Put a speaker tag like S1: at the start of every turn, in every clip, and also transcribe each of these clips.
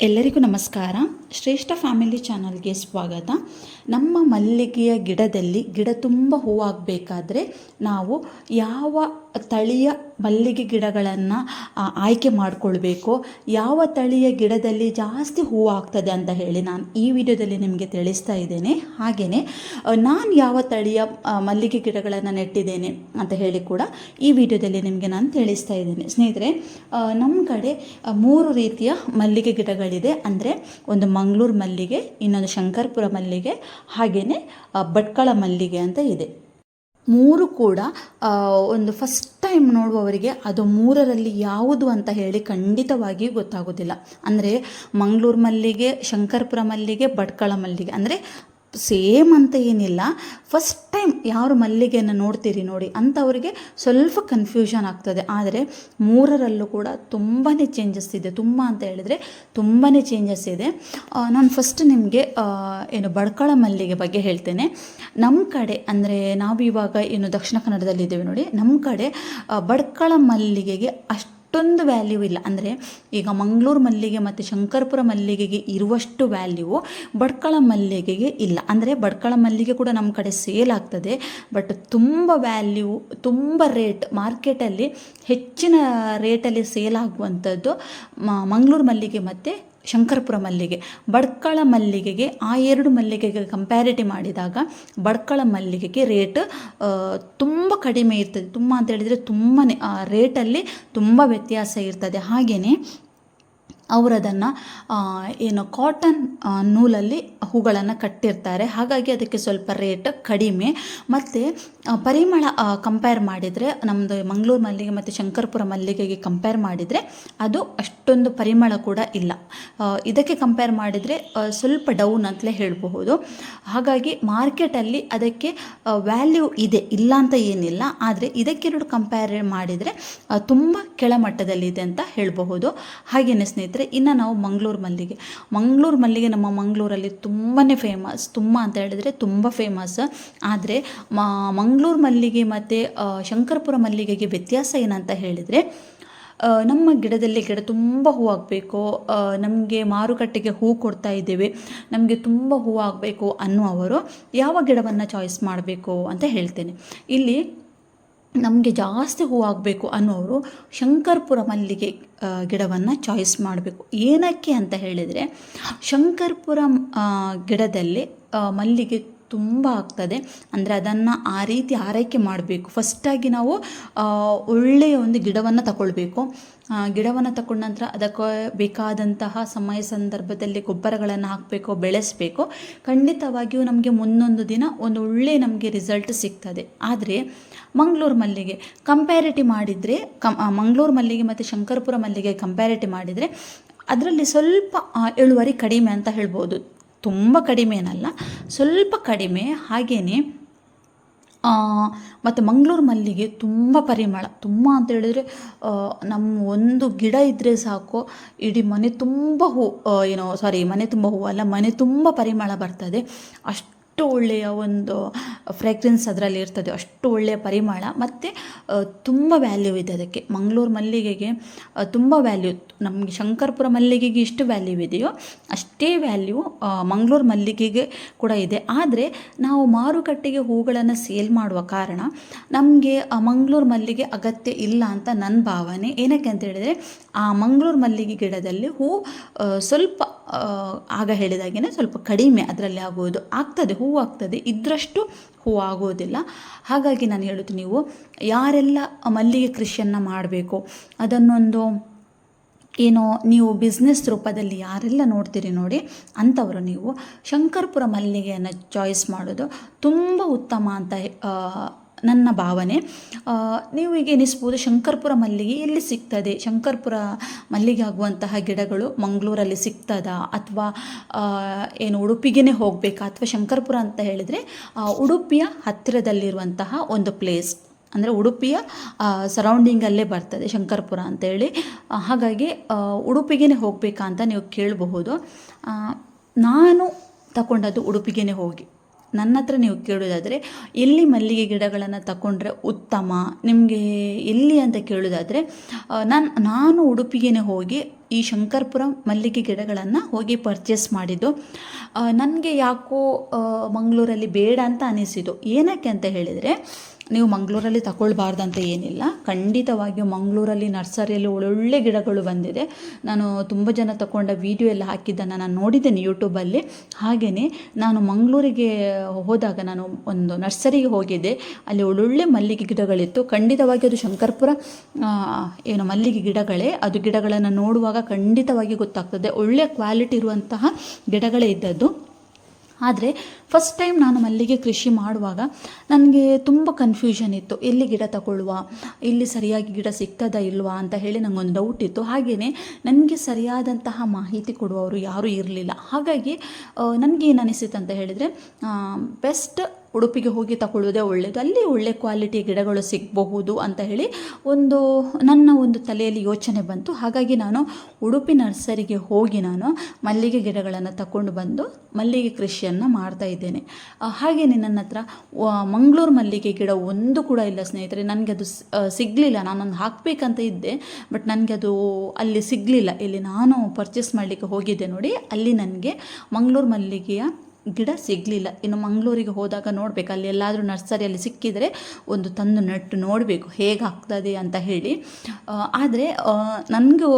S1: ಎಲ್ಲರಿಗೂ ನಮಸ್ಕಾರ. ಶ್ರೇಷ್ಠ ಫ್ಯಾಮಿಲಿ ಚಾನಲ್ಗೆ ಸ್ವಾಗತ. ನಮ್ಮ ಮಲ್ಲಿಗೆಯ ಗಿಡದಲ್ಲಿ ಗಿಡ ತುಂಬ ಹೂವಾಗಬೇಕಾದ್ರೆ ನಾವು ಯಾವ ತಳಿಯ ಮಲ್ಲಿಗೆ ಗಿಡಗಳನ್ನು ಆಯ್ಕೆ ಮಾಡಿಕೊಳ್ಬೇಕು. ಯಾವ ತಳಿಯ ಗಿಡದಲ್ಲಿ ಜಾಸ್ತಿ ಹೂವು ಆಗ್ತದೆ ಅಂತ ಹೇಳಿ ನಾನು ಈ ವಿಡಿಯೋದಲ್ಲಿ ನಿಮಗೆ ತಿಳಿಸ್ತಾ ಇದ್ದೇನೆ. ಹಾಗೆಯೇ ನಾನು ಯಾವ ತಳಿಯ ಮಲ್ಲಿಗೆ ಗಿಡಗಳನ್ನು ನೆಟ್ಟಿದ್ದೇನೆ ಅಂತ ಹೇಳಿ ಕೂಡ ಈ ವಿಡಿಯೋದಲ್ಲಿ ನಿಮಗೆ ನಾನು ತಿಳಿಸ್ತಾ ಇದ್ದೇನೆ. ಸ್ನೇಹಿತರೆ ನಮ್ಮ ಕಡೆ ಮೂರು ರೀತಿಯ ಮಲ್ಲಿಗೆ ಗಿಡಗಳಿದೆ. ಅಂದರೆ ಒಂದು ಮಂಗಳೂರು ಮಲ್ಲಿಗೆ, ಇನ್ನೊಂದು ಶಂಕರ್ಪುರ ಮಲ್ಲಿಗೆ ಹಾಗೆಯೇ ಭಟ್ಕಳ ಮಲ್ಲಿಗೆ ಅಂತ ಇದೆ. ಮೂರು ಕೂಡ ಒಂದು ಫಸ್ಟ್ ಟೈಮ್ ನೋಡುವವರಿಗೆ ಅದು ಮೂರರಲ್ಲಿ ಯಾವುದು ಅಂತ ಹೇಳಿ ಖಂಡಿತವಾಗಿಯೂ ಗೊತ್ತಾಗೋದಿಲ್ಲ. ಅಂದರೆ ಮಂಗಳೂರು ಮಲ್ಲಿಗೆ, ಶಂಕರ್ಪುರ ಮಲ್ಲಿಗೆ, ಭಟ್ಕಳ ಮಲ್ಲಿಗೆ. ಅಂದರೆ ಸೇಮ್ ಅಂತ ಏನಿಲ್ಲ. ಫಸ್ಟ್ ಟೈಮ್ ಯಾರು ಮಲ್ಲಿಗೆಯನ್ನು ನೋಡ್ತೀರಿ ನೋಡಿ ಅಂಥವರಿಗೆ ಸ್ವಲ್ಪ ಕನ್ಫ್ಯೂಷನ್ ಆಗ್ತದೆ. ಆದರೆ ಮೂರರಲ್ಲೂ ಕೂಡ ತುಂಬಾ ಚೇಂಜಸ್ ಇದೆ. ತುಂಬ ಅಂತ ಹೇಳಿದರೆ ತುಂಬಾ ಚೇಂಜಸ್ ಇದೆ. ನಾನು ಫಸ್ಟ್ ನಿಮಗೆ ಏನು ಬಡ್ಕಳ ಮಲ್ಲಿಗೆ ಬಗ್ಗೆ ಹೇಳ್ತೇನೆ. ನಮ್ಮ ಕಡೆ ಅಂದರೆ ನಾವು ಇವಾಗ ಏನು ದಕ್ಷಿಣ ಕನ್ನಡದಲ್ಲಿದ್ದೇವೆ ನೋಡಿ ನಮ್ಮ ಕಡೆ ಬಡ್ಕಳ ಮಲ್ಲಿಗೆಗೆ ಅಷ್ಟು ಅಷ್ಟೊಂದು ವ್ಯಾಲ್ಯೂ ಇಲ್ಲ. ಅಂದರೆ ಈಗ ಮಂಗಳೂರು ಮಲ್ಲಿಗೆ ಮತ್ತು ಶಂಕರಪುರ ಮಲ್ಲಿಗೆಗೆ ಇರುವಷ್ಟು ವ್ಯಾಲ್ಯೂ ಬಡ್ಕಳ ಮಲ್ಲಿಗೆಗೆ ಇಲ್ಲ. ಅಂದರೆ ಬಡ್ಕಳ ಮಲ್ಲಿಗೆ ಕೂಡ ನಮ್ಮ ಕಡೆ ಸೇಲ್ ಆಗ್ತದೆ. ಬಟ್ ತುಂಬ ವ್ಯಾಲ್ಯೂ ತುಂಬ ರೇಟ್ ಮಾರ್ಕೆಟಲ್ಲಿ ಹೆಚ್ಚಿನ ರೇಟಲ್ಲಿ ಸೇಲ್ ಆಗುವಂಥದ್ದು ಮಂಗಳೂರು ಮಲ್ಲಿಗೆ ಮತ್ತು ಶಂಕರಪುರ ಮಲ್ಲಿಗೆ. ಬಡ್ಕಳ ಮಲ್ಲಿಗೆಗೆ ಆ ಎರಡು ಮಲ್ಲಿಗೆಗೆ ಕಂಪ್ಯಾರಿಟಿ ಮಾಡಿದಾಗ ಬಡ್ಕಳ ಮಲ್ಲಿಗೆಗೆ ರೇಟ್ ತುಂಬ ಕಡಿಮೆ ಇರ್ತದೆ. ತುಂಬ ಅಂತ ಹೇಳಿದರೆ ತುಂಬಾ ರೇಟಲ್ಲಿ ತುಂಬ ವ್ಯತ್ಯಾಸ ಇರ್ತದೆ. ಹಾಗೆಯೇ ಅವರದನ್ನು ಏನು ಕಾಟನ್ ನೂಲಲ್ಲಿ ಹೂಗಳನ್ನು ಕಟ್ಟಿರ್ತಾರೆ. ಹಾಗಾಗಿ ಅದಕ್ಕೆ ಸ್ವಲ್ಪ ರೇಟ್ ಕಡಿಮೆ. ಮತ್ತು ಪರಿಮಳ ಕಂಪೇರ್ ಮಾಡಿದರೆ ನಮ್ಮದು ಮಂಗಳೂರು ಮಲ್ಲಿಗೆ ಮತ್ತು ಶಂಕರಪುರ ಮಲ್ಲಿಗೆಗೆ ಕಂಪೇರ್ ಮಾಡಿದರೆ, ಅದು ಅಷ್ಟೊಂದು ಪರಿಮಳ ಕೂಡ ಇಲ್ಲ. ಇದಕ್ಕೆ ಕಂಪೇರ್ ಮಾಡಿದರೆ ಸ್ವಲ್ಪ ಡೌನ್ ಅಂತಲೇ ಹೇಳಬಹುದು. ಹಾಗಾಗಿ ಮಾರ್ಕೆಟಲ್ಲಿ ಅದಕ್ಕೆ ವ್ಯಾಲ್ಯೂ ಇದೆ, ಇಲ್ಲ ಅಂತ ಏನಿಲ್ಲ. ಆದರೆ ಇದಕ್ಕೆರಡು ಕಂಪೇರ್ ಮಾಡಿದರೆ ತುಂಬ ಕೆಳಮಟ್ಟದಲ್ಲಿದೆ ಅಂತ ಹೇಳಬಹುದು. ಹಾಗೆಯೇ ಸ್ನೇಹಿತರೆ ಇನ್ನು ನಾವು ಮಂಗಳೂರು ಮಲ್ಲಿಗೆ. ಮಂಗಳೂರು ಮಲ್ಲಿಗೆ ನಮ್ಮ ಮಂಗಳೂರಲ್ಲಿ ತುಂಬಾ ಫೇಮಸ್ ತುಂಬ ಅಂತ ಹೇಳಿದರೆ ತುಂಬ ಫೇಮಸ್ ಆದರೆ ಮಂಗಳೂರು ಮಲ್ಲಿಗೆ ಮತ್ತು ಶಂಕರಪುರ ಮಲ್ಲಿಗೆಗೆ ವ್ಯತ್ಯಾಸ ಏನಂತ ಹೇಳಿದರೆ ನಮ್ಮ ಗಿಡದಲ್ಲಿ ಗಿಡ ತುಂಬ ಹೂ ಆಗಬೇಕು ನಮಗೆ ಮಾರುಕಟ್ಟೆಗೆ ಹೂ ಕೊಡ್ತಾ ಇದ್ದೇವೆ, ನಮಗೆ ತುಂಬ ಹೂ ಆಗಬೇಕು ಅನ್ನುವರು ಯಾವ ಗಿಡವನ್ನು ಚಾಯ್ಸ್ ಮಾಡಬೇಕು ಅಂತ ಹೇಳ್ತೇನೆ. ಇಲ್ಲಿ ನಮಗೆ ಜಾಸ್ತಿ ಹೂ ಆಗಬೇಕು ಅನ್ನೋರು ಶಂಕರ್ಪುರ ಮಲ್ಲಿಗೆ ಗಿಡವನ್ನು ಚಾಯ್ಸ್ ಮಾಡಬೇಕು. ಏನಕ್ಕೆ ಅಂತ ಹೇಳಿದರೆ, ಶಂಕರ್ಪುರ ಗಿಡದಲ್ಲಿ ಮಲ್ಲಿಗೆ ತುಂಬ ಆಗ್ತದೆ. ಅಂದರೆ ಅದನ್ನು ಆ ರೀತಿ ಆರೈಕೆ ಮಾಡಬೇಕು. ಫಸ್ಟಾಗಿ ನಾವು ಒಳ್ಳೆಯ ಒಂದು ಗಿಡವನ್ನು ತಗೊಳ್ಬೇಕು ಗಿಡವನ್ನು ತಗೊಂಡ ನಂತರ ಅದಕ್ಕೆ ಬೇಕಾದಂತಹ ಸಮಯ ಸಂದರ್ಭದಲ್ಲಿ ಗೊಬ್ಬರಗಳನ್ನು ಹಾಕಬೇಕು, ಬೆಳೆಸಬೇಕು. ಖಂಡಿತವಾಗಿಯೂ ನಮಗೆ ಮುಂದೊಂದು ದಿನ ಒಂದು ಒಳ್ಳೆಯ ನಮಗೆ ರಿಸಲ್ಟ್ ಸಿಗ್ತದೆ. ಆದರೆ ಮಂಗಳೂರು ಮಲ್ಲಿಗೆ ಕಂಪ್ಯಾರಿಟಿ ಮಾಡಿದರೆ, ಕಂ ಮಂಗಳೂರು ಮಲ್ಲಿಗೆ ಮತ್ತು ಶಂಕರಪುರ ಮಲ್ಲಿಗೆ ಕಂಪ್ಯಾರಿಟಿ ಮಾಡಿದರೆ, ಅದರಲ್ಲಿ ಸ್ವಲ್ಪ ಇಳುವರಿ ಕಡಿಮೆ ಅಂತ ಹೇಳ್ಬೋದು. ತುಂಬ ಕಡಿಮೆನಲ್ಲ ಸ್ವಲ್ಪ ಕಡಿಮೆ ಹಾಗೆಯೇ ಮತ್ತು ಮಂಗಳೂರು ಮಲ್ಲಿಗೆ ತುಂಬ ಪರಿಮಳ, ತುಂಬ ಅಂತ ಹೇಳಿದರೆ ನಮ್ಮ ಒಂದು ಗಿಡ ಇದ್ದರೆ ಸಾಕು, ಇಡೀ ಮನೆ ತುಂಬ ಹೂ ಏನೋ ಸಾರಿ ಮನೆ ತುಂಬ ಹೂವು ಅಲ್ಲ ಮನೆ ತುಂಬ ಪರಿಮಳ ಬರ್ತದೆ. ಅಷ್ಟು ಒಳ್ಳೆಯ ಒಂದು ಫ್ರೇಗ್ರೆನ್ಸ್ ಅದರಲ್ಲಿ ಇರ್ತದೆ. ಅಷ್ಟು ಒಳ್ಳೆಯ ಪರಿಮಳ. ಮತ್ತು ತುಂಬ ವ್ಯಾಲ್ಯೂ ಇದೆ ಅದಕ್ಕೆ. ಮಂಗಳೂರು ಮಲ್ಲಿಗೆಗೆ ತುಂಬ ವ್ಯಾಲ್ಯೂ ನಮಗೆ ಶಂಕರಪುರ ಮಲ್ಲಿಗೆಗೆ ಎಷ್ಟು ವ್ಯಾಲ್ಯೂ ಇದೆಯೋ, ಅಷ್ಟೇ ವ್ಯಾಲ್ಯೂ ಮಂಗಳೂರು ಮಲ್ಲಿಗೆಗೆ ಕೂಡ ಇದೆ. ಆದರೆ, ನಾವು ಮಾರುಕಟ್ಟೆಗೆ ಹೂಗಳನ್ನು ಸೇಲ್ ಮಾಡುವ ಕಾರಣ, ನಮಗೆ ಮಂಗಳೂರು ಮಲ್ಲಿಗೆ ಅಗತ್ಯ ಇಲ್ಲ ಅಂತ ನನ್ನ ಭಾವನೆ. ಏನಕ್ಕೆ ಅಂತ ಹೇಳಿದರೆ, ಆ, ಮಂಗಳೂರು ಮಲ್ಲಿಗೆ ಗಿಡದಲ್ಲಿ ಹೂ ಸ್ವಲ್ಪ ಆಗ ಹೇಳಿದಾಗೇ ಸ್ವಲ್ಪ ಕಡಿಮೆ ಅದರಲ್ಲಿ ಆಗುವುದು ಆಗ್ತದೆ. ಹೂ ಆಗ್ತದೆ ಇದ್ರಷ್ಟು ಹೂ ಆಗೋದಿಲ್ಲ ಹಾಗಾಗಿ ನಾನು ಹೇಳುತ್ತೆ ನೀವು, ಯಾರೆಲ್ಲ ಮಲ್ಲಿಗೆ ಕೃಷಿಯನ್ನು ಮಾಡಬೇಕು, ಅದನ್ನೊಂದು ಏನೋ ನೀವು ಬಿಸ್ನೆಸ್ ರೂಪದಲ್ಲಿ ಯಾರೆಲ್ಲ ನೋಡ್ತೀರಿ ನೋಡಿ, ಅಂಥವರು ನೀವು. ಶಂಕರ್ಪುರ ಮಲ್ಲಿಗೆಯನ್ನು ಚಾಯ್ಸ್ ಮಾಡೋದು ತುಂಬ ಉತ್ತಮ ಅಂತ ನನ್ನ ಭಾವನೆ. ನೀವು ಈಗ ಎನಿಸ್ಬೋದು, ಶಂಕರ್ಪುರ ಮಲ್ಲಿಗೆ ಎಲ್ಲಿ ಸಿಗ್ತದೆ? ಶಂಕರ್ಪುರ ಮಲ್ಲಿಗೆ ಆಗುವಂತಹ ಗಿಡಗಳು ಮಂಗಳೂರಲ್ಲಿ ಸಿಗ್ತದಾ? ಅಥವಾ ಏನು ಉಡುಪಿಗೆ ಹೋಗಬೇಕಾ? ಅಥವಾ ಶಂಕರ್ಪುರ ಅಂತ ಹೇಳಿದರೆ ಉಡುಪಿಯ ಹತ್ತಿರದಲ್ಲಿರುವಂತಹ ಒಂದು ಪ್ಲೇಸ್ ಅಂದರೆ ಉಡುಪಿಯ ಸರೌಂಡಿಂಗಲ್ಲೇ ಬರ್ತದೆ ಶಂಕರ್ಪುರ ಅಂತೇಳಿ. ಹಾಗಾಗಿ ಉಡುಪಿಗೆ ಹೋಗಬೇಕಾ ಅಂತ ನೀವು ಕೇಳಬಹುದು. ನಾನು ತಗೊಂಡದ್ದು ಉಡುಪಿಗೆ ಹೋಗಿ. ನನ್ನ ಹತ್ರ ನೀವು ಕೇಳೋದಾದರೆ, ಎಲ್ಲಿ ಮಲ್ಲಿಗೆ ಗಿಡಗಳನ್ನು ತಗೊಂಡ್ರೆ ಉತ್ತಮ? ನಿಮಗೆ ಎಲ್ಲಿ ಅಂತ ಕೇಳೋದಾದರೆ ನಾನು ನಾನು ಉಡುಪಿಗೆ ಹೋಗಿ ಈ ಶಂಕರ್ಪುರ ಮಲ್ಲಿಗೆ ಗಿಡಗಳನ್ನು ಹೋಗಿ ಪರ್ಚೇಸ್ ಮಾಡಿದ್ದು ನನಗೆ ಯಾಕೋ ಮಂಗಳೂರಲ್ಲಿ ಬೇಡ ಅಂತ ಅನಿಸಿತು ಏನಕ್ಕೆ ಅಂತ ಹೇಳಿದರೆ ನೀವು ಮಂಗಳೂರಲ್ಲಿ ತಗೊಳ್ಬಾರ್ದಂತ ಏನಿಲ್ಲ. ಖಂಡಿತವಾಗಿಯೂ ಮಂಗಳೂರಲ್ಲಿ ನರ್ಸರಿಯಲ್ಲಿ ಒಳ್ಳೊಳ್ಳೆ ಗಿಡಗಳು ಬಂದಿದೆ. ನಾನು ತುಂಬ ಜನ ತಗೊಂಡ ವಿಡಿಯೋ ಎಲ್ಲ ಹಾಕಿದ್ದನ್ನು ನಾನು ನೋಡಿದ್ದೇನೆ ಯೂಟ್ಯೂಬಲ್ಲಿ ಹಾಗೆಯೇ ನಾನು ಮಂಗಳೂರಿಗೆ ಹೋದಾಗ ನಾನು ಒಂದು ನರ್ಸರಿಗೆ ಹೋಗಿದ್ದೆ. ಅಲ್ಲಿ ಒಳ್ಳೊಳ್ಳೆ ಮಲ್ಲಿಗೆ ಗಿಡಗಳಿತ್ತು. ಖಂಡಿತವಾಗಿ ಅದು ಶಂಕರ್ಪುರ ಏನು ಮಲ್ಲಿಗೆ ಗಿಡಗಳೇ. ಅದು ಗಿಡಗಳನ್ನು ನೋಡುವಾಗ ಖಂಡಿತವಾಗಿ ಗೊತ್ತಾಗ್ತದೆ. ಒಳ್ಳೆಯ ಕ್ವಾಲಿಟಿ ಇರುವಂತಹ ಗಿಡಗಳೇ ಇದ್ದದ್ದು. ಆದರೆ ಫಸ್ಟ್ ಟೈಮ್ ನಾನು ಮಲ್ಲಿಗೆ ಕೃಷಿ ಮಾಡುವಾಗ ನನಗೆ ತುಂಬ ಕನ್ಫ್ಯೂಷನ್ ಇತ್ತು. ಎಲ್ಲಿ ಗಿಡ ತಗೊಳ್ಳುವ? ಇಲ್ಲಿ ಸರಿಯಾಗಿ ಗಿಡ ಸಿಗ್ತದಾ ಇಲ್ವಾ ಅಂತ ಹೇಳಿ ನನಗೊಂದು ಡೌಟ್ ಇತ್ತು. ಹಾಗೆಯೇ ನನಗೆ ಸರಿಯಾದಂತಹ ಮಾಹಿತಿ ಕೊಡುವವರು ಯಾರೂ ಇರಲಿಲ್ಲ. ಹಾಗಾಗಿ ನನಗೇನು ಅನಿಸಿತು ಅಂತ ಹೇಳಿದರೆ ಬೆಸ್ಟ್ ಉಡುಪಿಗೆ ಹೋಗಿ ತಗೊಳ್ಳೋದೇ ಒಳ್ಳೆಯದು ಅಲ್ಲಿ ಒಳ್ಳೆ ಕ್ವಾಲಿಟಿ ಗಿಡಗಳು ಸಿಗಬಹುದು ಅಂತ ಹೇಳಿ ಒಂದು ನನ್ನ ಒಂದು ತಲೆಯಲ್ಲಿ ಯೋಚನೆ ಬಂತು. ಹಾಗಾಗಿ ನಾನು ಉಡುಪಿ ನರ್ಸರಿಗೆ ಹೋಗಿ ನಾನು ಮಲ್ಲಿಗೆ ಗಿಡಗಳನ್ನು ತಗೊಂಡು ಬಂದು ಮಲ್ಲಿಗೆ ಕೃಷಿಯನ್ನು ಮಾಡ್ತಾ ಇದ್ದೇನೆ. ಹಾಗೆಯೇ ನನ್ನ ಹತ್ರ ಮಂಗಳೂರು ಮಲ್ಲಿಗೆ ಗಿಡ ಒಂದು ಕೂಡ ಇಲ್ಲ ಸ್ನೇಹಿತರೆ. ನನಗೆ ಅದು ಸಿಗಲಿಲ್ಲ. ನಾನೊಂದು ಹಾಕಬೇಕಂತ ಇದ್ದೆ, ಬಟ್ ನನಗೆ ಅದು ಅಲ್ಲಿ ಸಿಗಲಿಲ್ಲ. ಇಲ್ಲಿ ನಾನು ಪರ್ಚೇಸ್ ಮಾಡಲಿಕ್ಕೆ ಹೋಗಿದ್ದೆ ನೋಡಿ. ಅಲ್ಲಿ ನನಗೆ ಮಂಗಳೂರು ಮಲ್ಲಿಗೆಯ ಗಿಡ ಸಿಗಲಿಲ್ಲ. ಇನ್ನು ಮಂಗಳೂರಿಗೆ ಹೋದಾಗ ನೋಡಬೇಕು. ಅಲ್ಲಿ ಎಲ್ಲಾದರೂ ನರ್ಸರಿಯಲ್ಲಿ ಸಿಕ್ಕಿದರೆ ಒಂದು ತಂದು ನೆಟ್ಟು ನೋಡಬೇಕು. ಹೇಗೆ ಆಗ್ತದೆ ಅಂತ ಹೇಳಿ. ಆದರೆ ನನಗೆ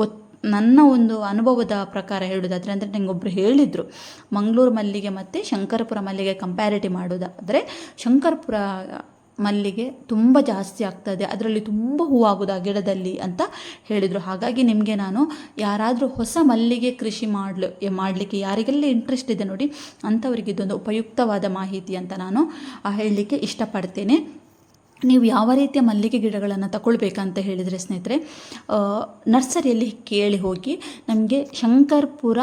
S1: ಗೊತ್ತು ನನ್ನ ಒಂದು ಅನುಭವದ ಪ್ರಕಾರ ಹೇಳೋದಾದರೆ, ಅಂದರೆ ನನಗೊಬ್ಬರು ಹೇಳಿದರು, ಮಂಗಳೂರು ಮಲ್ಲಿಗೆ ಮತ್ತು ಶಂಕರಪುರ ಮಲ್ಲಿಗೆ ಕಂಪ್ಯಾರಿಟಿ ಮಾಡೋದಾದರೆ, ಶಂಕರಪುರ ಮಲ್ಲಿಗೆ ತುಂಬ ಜಾಸ್ತಿ ಆಗ್ತದೆ. ಅದರಲ್ಲಿ ತುಂಬ ಹೂವಾಗೋದು ಆ ಗಿಡದಲ್ಲಿ ಅಂತ ಹೇಳಿದರು. ಹಾಗಾಗಿ ನಿಮಗೆ ನಾನು ಯಾರಾದರೂ ಹೊಸ ಮಲ್ಲಿಗೆ ಕೃಷಿ ಮಾಡಲು ಮಾಡಲಿಕ್ಕೆ ಯಾರಿಗೆಲ್ಲ ಇಂಟ್ರೆಸ್ಟ್ ಇದೆ ನೋಡಿ, ಅಂಥವರಿಗೆ ಇದೊಂದು ಉಪಯುಕ್ತವಾದ ಮಾಹಿತಿ ಅಂತ ನಾನು ಹೇಳಲಿಕ್ಕೆ ಇಷ್ಟಪಡ್ತೇನೆ. ನೀವು ಯಾವ ರೀತಿಯ ಮಲ್ಲಿಗೆ ಗಿಡಗಳನ್ನು ತಗೊಳ್ಬೇಕಂತ ಹೇಳಿದರೆ ಸ್ನೇಹಿತರೆ ನರ್ಸರಿಯಲ್ಲಿ ಕೇಳಿ ಹೋಗಿ, ನಮಗೆ ಶಂಕರ್ಪುರ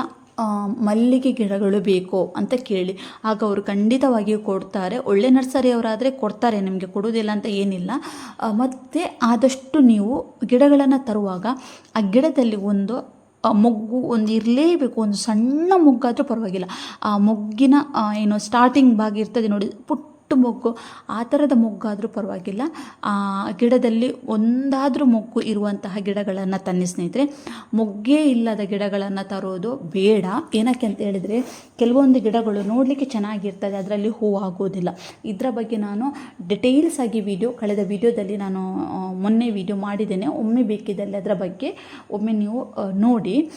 S1: ಮಲ್ಲಿಗೆ ಗಿಡಗಳು ಬೇಕು ಅಂತ ಕೇಳಿ. ಆಗ ಅವರು ಖಂಡಿತವಾಗಿಯೂ ಕೊಡ್ತಾರೆ. ಒಳ್ಳೆ ನರ್ಸರಿಯವರಾದರೆ ಕೊಡ್ತಾರೆ, ನಿಮಗೆ ಕೊಡೋದಿಲ್ಲ ಅಂತ ಏನಿಲ್ಲ. ಮತ್ತು ಆದಷ್ಟು ನೀವು ಗಿಡಗಳನ್ನು ತರುವಾಗ ಆ ಗಿಡದಲ್ಲಿ ಒಂದು ಮೊಗ್ಗು ಒಂದು ಇರಲೇಬೇಕು. ಒಂದು ಸಣ್ಣ ಮೊಗ್ಗಾದರೂ ಪರವಾಗಿಲ್ಲ. ಆ ಮೊಗ್ಗಿನ ಏನು ಸ್ಟಾರ್ಟಿಂಗ್ ಭಾಗ ಇರ್ತದೆ ನೋಡಿ, ಪುಟ್ಟ ಮೊಗ್ಗು, ಆ ಥರದ ಮೊಗ್ಗಾದರೂ ಪರವಾಗಿಲ್ಲ. ಗಿಡದಲ್ಲಿ ಒಂದಾದರೂ ಮೊಗ್ಗು ಇರುವಂತಹ ಗಿಡಗಳನ್ನು ತನ್ನಿ ಸ್ನೇಹಿತರೆ. ಮೊಗ್ಗೇ ಇಲ್ಲದ ಗಿಡಗಳನ್ನು ತರೋದು ಬೇಡ. ಏನಕ್ಕೆ ಅಂತ ಹೇಳಿದರೆ, ಕೆಲವೊಂದು ಗಿಡಗಳು ನೋಡಲಿಕ್ಕೆ ಚೆನ್ನಾಗಿರ್ತದೆ, ಅದರಲ್ಲಿ ಹೂವು ಆಗೋದಿಲ್ಲ. ಇದರ ಬಗ್ಗೆ ನಾನು ಡಿಟೇಲ್ಸ್ ಆಗಿ ವಿಡಿಯೋ ಕಳೆದ ವಿಡಿಯೋದಲ್ಲಿ ನಾನು ಮೊನ್ನೆ ವಿಡಿಯೋ ಮಾಡಿದ್ದೇನೆ. ಒಮ್ಮೆ ಬೇಕಿದ್ದಲ್ಲಿ ಅದರ ಬಗ್ಗೆ ಒಮ್ಮೆ ನೀವು ನೋಡಿ.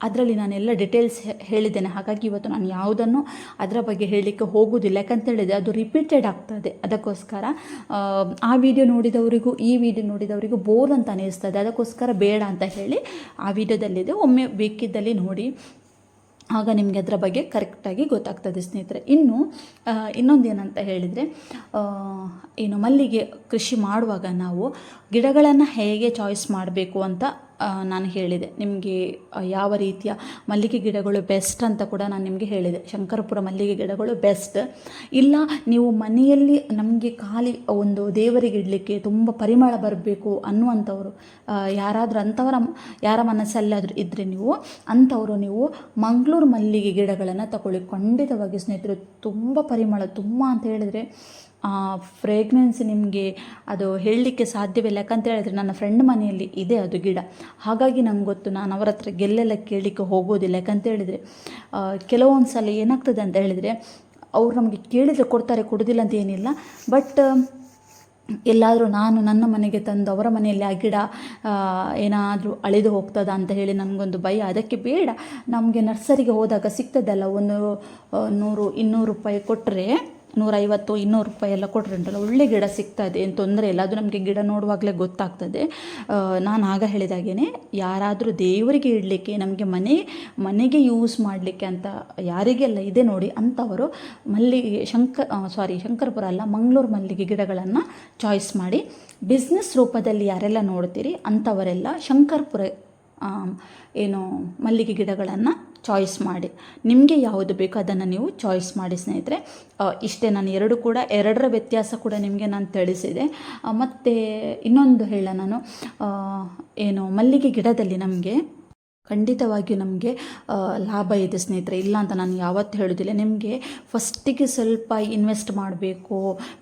S1: ಅದರಲ್ಲಿ ನಾನೆಲ್ಲ ಡಿಟೇಲ್ಸ್ ಹೇಳಿದ್ದೇನೆ. ಹಾಗಾಗಿ ಇವತ್ತು ನಾನು ಯಾವುದನ್ನು ಅದರ ಬಗ್ಗೆ ಹೇಳಲಿಕ್ಕೆ ಹೋಗೋದಿಲ್ಲ ಯಾಕಂತ ಹೇಳಿದರೆ ಅದು ರಿಪೀಟೆಡ್ ಆಗ್ತದೆ ಅದಕ್ಕೋಸ್ಕರ ಆ, ವಿಡಿಯೋ ನೋಡಿದವರಿಗೂ ಈ ವಿಡಿಯೋ ನೋಡಿದವರಿಗೂ ಬೋರ್ ಅಂತ ಅನಿಸ್ತದೆ ಅದಕ್ಕೋಸ್ಕರ ಬೇಡ ಅಂತ ಹೇಳಿ ಆ ವಿಡಿಯೋದಲ್ಲಿದೆ ಒಮ್ಮೆ ಬೇಕಿದ್ದಲ್ಲಿ ನೋಡಿ. ಆಗ ನಿಮಗೆ ಅದರ ಬಗ್ಗೆ ಕರೆಕ್ಟಾಗಿ ಗೊತ್ತಾಗ್ತದೆ ಸ್ನೇಹಿತರೆ. ಇನ್ನು ಇನ್ನೊಂದೇನಂತ ಹೇಳಿದರೆ ಏನು ಮಲ್ಲಿಗೆ ಕೃಷಿ ಮಾಡುವಾಗ ನಾವು ಗಿಡಗಳನ್ನು ಹೇಗೆ ಚಾಯ್ಸ್ ಮಾಡಬೇಕು ಅಂತ ನಾನು ಹೇಳಿದೆ. ನಿಮಗೆ ಯಾವ ರೀತಿಯ ಮಲ್ಲಿಗೆ ಗಿಡಗಳು ಬೆಸ್ಟ್ ಅಂತ ಕೂಡ ನಾನು ನಿಮಗೆ ಹೇಳಿದೆ. ಶಂಕರಪುರ ಮಲ್ಲಿಗೆ ಗಿಡಗಳು ಬೆಸ್ಟ್ ಇಲ್ಲ, ನೀವು ಮನೆಯಲ್ಲಿ ನಮಗೆ ಖಾಲಿ ಒಂದು ದೇವರಿಗೆ ಇಡಲಿಕ್ಕೆ ತುಂಬ ಪರಿಮಳ ಬರಬೇಕು ಅನ್ನುವಂಥವ್ರು ಯಾರಾದರೂ ಅಂಥವರ ಯಾರ ಮನಸ್ಸಲ್ಲಾದರೂ ಇದ್ದರೆ ನೀವು, ಅಂಥವರು ನೀವು ಮಂಗಳೂರು ಮಲ್ಲಿಗೆ ಗಿಡಗಳನ್ನು ತಗೊಳ್ಳಿ. ಖಂಡಿತವಾಗಿ ಸ್ನೇಹಿತರು, ತುಂಬ ಪರಿಮಳ, ತುಂಬ ಅಂತ ಹೇಳಿದರೆ ಫ್ರೇಗ್ನೆನ್ಸ್ ನಿಮಗೆ ಅದು ಹೇಳಲಿಕ್ಕೆ ಸಾಧ್ಯವಿಲ್ಲ. ಯಾಕಂತ ಹೇಳಿದ್ರೆ ನನ್ನ ಫ್ರೆಂಡ್ ಮನೆಯಲ್ಲಿ ಇದೆ ಅದು ಗಿಡ. ಹಾಗಾಗಿ ನಂಗೆ ಗೊತ್ತು ನಾನು ಅವರ ಹತ್ರ ಗೆಲ್ಲೆಲ್ಲ ಕೇಳಲಿಕ್ಕೆ ಹೋಗೋದಿಲ್ಲ. ಯಾಕಂತ ಹೇಳಿದರೆ ಕೆಲವೊಂದು ಸಲ ಏನಾಗ್ತದೆ ಅಂತ ಹೇಳಿದರೆ, ಅವ್ರು ನಮಗೆ ಕೇಳಿದರೆ ಕೊಡ್ತಾರೆ, ಕೊಡೋದಿಲ್ಲ ಅಂತ ಏನಿಲ್ಲ. ಬಟ್ ಎಲ್ಲಾದರೂ ನಾನು ನನ್ನ ಮನೆಗೆ ತಂದು ಅವರ ಮನೆಯಲ್ಲಿ ಆ ಗಿಡ ಏನಾದರೂ ಅಳೆದು ಹೋಗ್ತದ ಅಂತ ಹೇಳಿ ನನಗೊಂದು ಭಯ. ಅದಕ್ಕೆ ಬೇಡ. ನಮಗೆ ನರ್ಸರಿಗೆ ಹೋದಾಗ ಸಿಗ್ತದಲ್ಲ, ಒಂದು ನೂರು, ಇನ್ನೂರು ರೂಪಾಯಿ ಕೊಟ್ಟರೆ ನೂರೈವತ್ತು, ಇನ್ನೂರು ರೂಪಾಯಿ ಎಲ್ಲ ಕೊಟ್ಟರೆ ಒಳ್ಳೆ ಗಿಡ ಸಿಗ್ತದೆ ಏನು ತೊಂದರೆ ಇಲ್ಲ. ಅದು ನಮಗೆ ಗಿಡ ನೋಡುವಾಗಲೇ ಗೊತ್ತಾಗ್ತದೆ. ನಾನು ಆಗ ಹೇಳಿದಾಗೇ ಯಾರಾದರೂ ದೇವರಿಗೆ ಇಡಲಿಕ್ಕೆ, ನಮಗೆ ಮನೆ, ಮನೆಗೆ ಯೂಸ್ ಮಾಡಲಿಕ್ಕೆ ಅಂತ ಯಾರಿಗೆಲ್ಲ ಇದೆ ನೋಡಿ, ಅಂಥವರು ಮಲ್ಲಿಗೆ ಶಂಕ ಸಾರಿ ಶಂಕರಪುರ ಅಲ್ಲ, ಮಂಗಳೂರು ಮಲ್ಲಿಗೆ ಗಿಡಗಳನ್ನು ಚಾಯ್ಸ್ ಮಾಡಿ ಬಿಸ್ನೆಸ್ ರೂಪದಲ್ಲಿ ಯಾರೆಲ್ಲ ನೋಡ್ತೀರಿ ಅಂಥವರೆಲ್ಲ ಶಂಕರ್ಪುರ ಏನು ಮಲ್ಲಿಗೆ ಗಿಡಗಳನ್ನು ಚಾಯ್ಸ್ ಮಾಡಿ. ನಿಮಗೆ ಯಾವುದು ಬೇಕೋ ಅದನ್ನು ನೀವು ಚಾಯ್ಸ್ ಮಾಡಿ ಸ್ನೇಹಿತರೆ. ಇಷ್ಟೇ ನಾನು ಎರಡು ಕೂಡ, ಎರಡರ ವ್ಯತ್ಯಾಸ ಕೂಡ ನಿಮಗೆ ನಾನು ತಿಳಿಸಿದೆ. ಮತ್ತು ಇನ್ನೊಂದು ಹೇಳ ನಾನು. ಏನು ಮಲ್ಲಿಗೆ ಗಿಡದಲ್ಲಿ ನಮಗೆ ಖಂಡಿತವಾಗಿಯೂ ನಮಗೆ ಲಾಭ ಇದೆ ಸ್ನೇಹಿತರೆ. ಇಲ್ಲ ಅಂತ ನಾನು ಯಾವತ್ತೂ ಹೇಳೋದಿಲ್ಲ. ನಿಮಗೆ ಫಸ್ಟಿಗೆ ಸ್ವಲ್ಪ ಇನ್ವೆಸ್ಟ್ ಮಾಡಬೇಕು,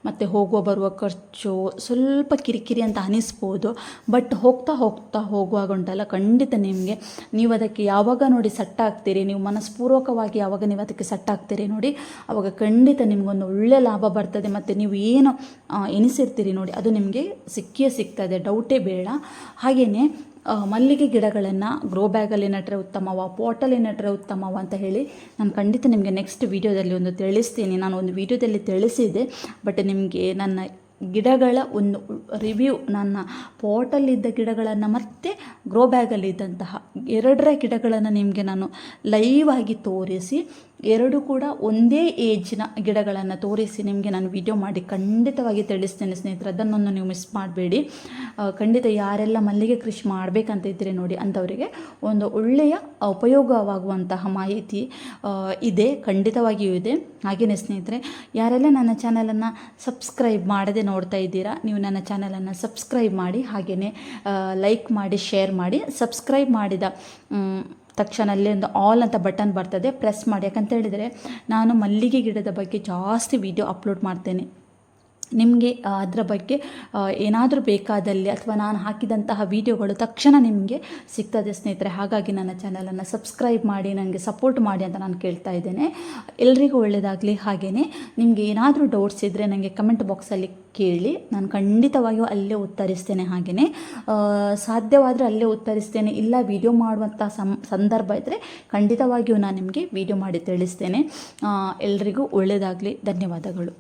S1: ಮತ್ತು ಹೋಗುವ, ಬರುವ ಖರ್ಚು ಸ್ವಲ್ಪ ಕಿರಿಕಿರಿ ಅಂತ ಅನಿಸ್ಬೋದು. ಬಟ್ ಹೋಗ್ತಾ ಹೋಗ್ತಾ ಹೋಗುವಾಗ ಉಂಟಲ್ಲ, ಖಂಡಿತ ನಿಮಗೆ ನೀವು ಅದಕ್ಕೆ ಯಾವಾಗ ನೋಡಿ ಸೆಟ್ ಆಗ್ತೀರಿ, ನೀವು ಮನಸ್ಪೂರ್ವಕವಾಗಿ ಯಾವಾಗ ನೀವು ಅದಕ್ಕೆ ಸೆಟ್ ಆಗ್ತೀರಿ ನೋಡಿ ಆವಾಗ ಖಂಡಿತ ನಿಮಗೊಂದು ಒಳ್ಳೆಯ ಲಾಭ ಬರ್ತದೆ. ಮತ್ತು ನೀವು ಏನು ಎನಿಸಿರ್ತೀರಿ ನೋಡಿ, ಅದು ನಿಮಗೆ ಸಿಕ್ಕಿಯೇ ಸಿಗ್ತದೆ ಡೌಟೇ ಬೇಡ. ಹಾಗೆಯೇ ಮಲ್ಲಿಗೆ ಗಿಡಗಳನ್ನು ಗ್ರೋ ಬ್ಯಾಗಲ್ಲಿ ನೆಟ್ಟರೆ ಉತ್ತಮವ ಪಾಟಲ್ಲಿ ನೆಟ್ಟರೆ ಉತ್ತಮವ ಅಂತ ಹೇಳಿ ನಾನು ಖಂಡಿತ ನಿಮಗೆ ನೆಕ್ಸ್ಟ್ ವೀಡಿಯೋದಲ್ಲಿ ಒಂದು ತಿಳಿಸ್ತೀನಿ. ನಾನು ಒಂದು ವೀಡಿಯೋದಲ್ಲಿ ತಿಳಿಸಿದೆ ಬಟ್ ನಿಮಗೆ ನನ್ನ ಗಿಡಗಳ ಒಂದು ರಿವ್ಯೂ ನನ್ನ ಪಾಟಲ್ಲಿದ್ದ ಗಿಡಗಳನ್ನು ಮತ್ತು ಗ್ರೋ ಬ್ಯಾಗಲ್ಲಿದ್ದಂತಹ ಎರಡರ ಗಿಡಗಳನ್ನು ನಿಮಗೆ ನಾನು ಲೈವ್ ಆಗಿ ತೋರಿಸಿ ಎರಡು ಕೂಡ ಒಂದೇ ಏಜ್ನ ಗಿಡಗಳನ್ನು ತೋರಿಸಿ ನಿಮಗೆ ನಾನು ವಿಡಿಯೋ ಮಾಡಿ ಖಂಡಿತವಾಗಿ ತಿಳಿಸ್ತೇನೆ ಸ್ನೇಹಿತರೆ. ಅದನ್ನೊಂದು ನೀವು ಮಿಸ್ ಮಾಡಬೇಡಿ. ಖಂಡಿತ ಯಾರೆಲ್ಲ ಮಲ್ಲಿಗೆ ಕೃಷಿ ಮಾಡಬೇಕಂತ ಇದ್ದರೆ ನೋಡಿ, ಅಂಥವರಿಗೆ ಒಂದು ಒಳ್ಳೆಯ ಉಪಯೋಗವಾಗುವಂತಹ ಮಾಹಿತಿ ಇದೆ, ಖಂಡಿತವಾಗಿಯೂ ಇದೆ. ಹಾಗೆಯೇ ಸ್ನೇಹಿತರೆ, ಯಾರೆಲ್ಲ ನನ್ನ ಚಾನಲನ್ನು ಸಬ್ಸ್ಕ್ರೈಬ್ ಮಾಡದೆ ನೋಡ್ತಾ ಇದ್ದೀರಾ, ನೀವು ನನ್ನ ಚಾನಲನ್ನು ಸಬ್ಸ್ಕ್ರೈಬ್ ಮಾಡಿ ಹಾಗೆಯೇ ಲೈಕ್ ಮಾಡಿ ಶೇರ್ ಮಾಡಿ, ಸಬ್ಸ್ಕ್ರೈಬ್ ಮಾಡಿದ ತಕ್ಷಣ ಅಲ್ಲಿ ಒಂದು ಆಲ್ ಅಂತ ಬಟನ್ ಬರ್ತದೆ ಪ್ರೆಸ್ ಮಾಡಿ. ಯಾಕಂತ ಹೇಳಿದರೆ, ನಾನು ಮಲ್ಲಿಗೆ ಗಿಡದ ಬಗ್ಗೆ ಜಾಸ್ತಿ ವಿಡಿಯೋ ಅಪ್ಲೋಡ್ ಮಾಡ್ತೇನೆ. ನಿಮಗೆ ಅದರ ಬಗ್ಗೆ ಏನಾದರೂ ಬೇಕಾದಲ್ಲಿ ಅಥವಾ ನಾನು ಹಾಕಿದಂತಹ ವಿಡಿಯೋಗಳು ತಕ್ಷಣ ನಿಮಗೆ ಸಿಗ್ತದೆ ಸ್ನೇಹಿತರೆ. ಹಾಗಾಗಿ ನನ್ನ ಚಾನಲನ್ನು ಸಬ್ಸ್ಕ್ರೈಬ್ ಮಾಡಿ ನನಗೆ ಸಪೋರ್ಟ್ ಮಾಡಿ ಅಂತ ನಾನು ಕೇಳ್ತಾ ಇದ್ದೇನೆ. ಎಲ್ರಿಗೂ ಒಳ್ಳೆಯದಾಗಲಿ ಹಾಗೆಯೇ ನಿಮಗೆ ಏನಾದರೂ ಡೌಟ್ಸ್ ಇದ್ದರೆ ನನಗೆ ಕಮೆಂಟ್ ಬಾಕ್ಸಲ್ಲಿ ಕೇಳಿ. ನಾನು ಖಂಡಿತವಾಗಿಯೂ ಅಲ್ಲೇ ಉತ್ತರಿಸ್ತೇನೆ. ಹಾಗೆಯೇ ಸಾಧ್ಯವಾದರೆ ಅಲ್ಲೇ ಉತ್ತರಿಸ್ತೇನೆ. ಇಲ್ಲ ವಿಡಿಯೋ ಮಾಡುವಂಥ ಸಂದರ್ಭ ಇದ್ದರೆ ಖಂಡಿತವಾಗಿಯೂ ನಾನು ನಿಮಗೆ ವಿಡಿಯೋ ಮಾಡಿ ತಿಳಿಸ್ತೇನೆ. ಎಲ್ರಿಗೂ ಒಳ್ಳೆಯದಾಗಲಿ ಧನ್ಯವಾದಗಳು.